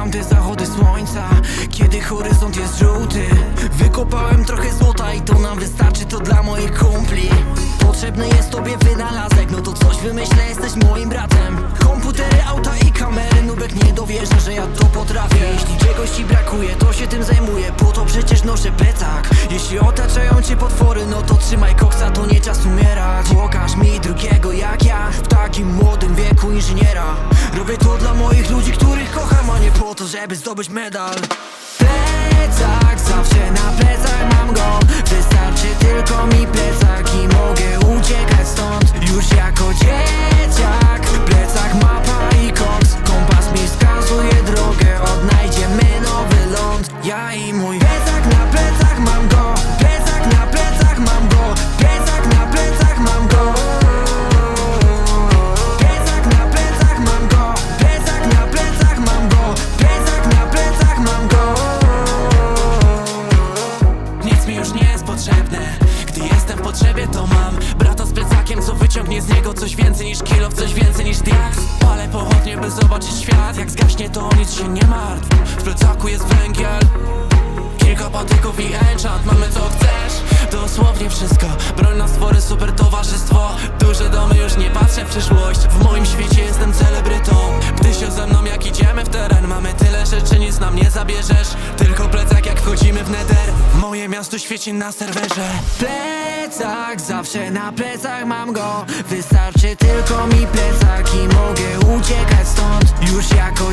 Kocham te zachody słońca Kiedy horyzont jest żółty. Wykopałem trochę złota i to nam wystarczy To dla moich kumpli. Potrzebny jest tobie wynalazek No to coś wymyślę, jesteś moim bratem. Komputery, auta i kamery Nubek nie dowierza, że ja to potrafię. Jeśli czegoś ci brakuje, to się tym zajmuję Po to przecież noszę plecak. Jeśli otaczają cię potwory No to trzymaj koksa, to nie czas umierać. Pokaż mi W takim młodym wieku inżyniera. Robię to dla moich ludzi, których kocham A nie po to, żeby zdobyć medal. Plecak, zawsze na plecach mam go. Wystarczy tylko mi plecak i mogę uciekać stąd. Już jako dzieciak Plecak, mapa i koks Kompas mi wskazuje drogę Odnajdziemy nowy ląd. Ja i mój potrzebne Gdy jestem w potrzebie to mam. Brata z plecakiem co wyciągnie z niego Coś więcej niż kilo, coś więcej niż diaks Palę pochodnie by zobaczyć świat. Jak zgaśnie to nic się nie martw. W plecaku jest węgiel Kilka patyków i enchant. Mamy co chcesz, dosłownie wszystko. Broń na stwory, super towarzystwo. Duże domy, już nie patrzę w przyszłość. W moim świecie jestem zabierzesz. Tylko plecak jak wchodzimy w nether. Moje miasto świeci na serwerze. Plecak, zawsze na plecach mam go. Wystarczy tylko mi plecak i mogę uciekać stąd. Już jako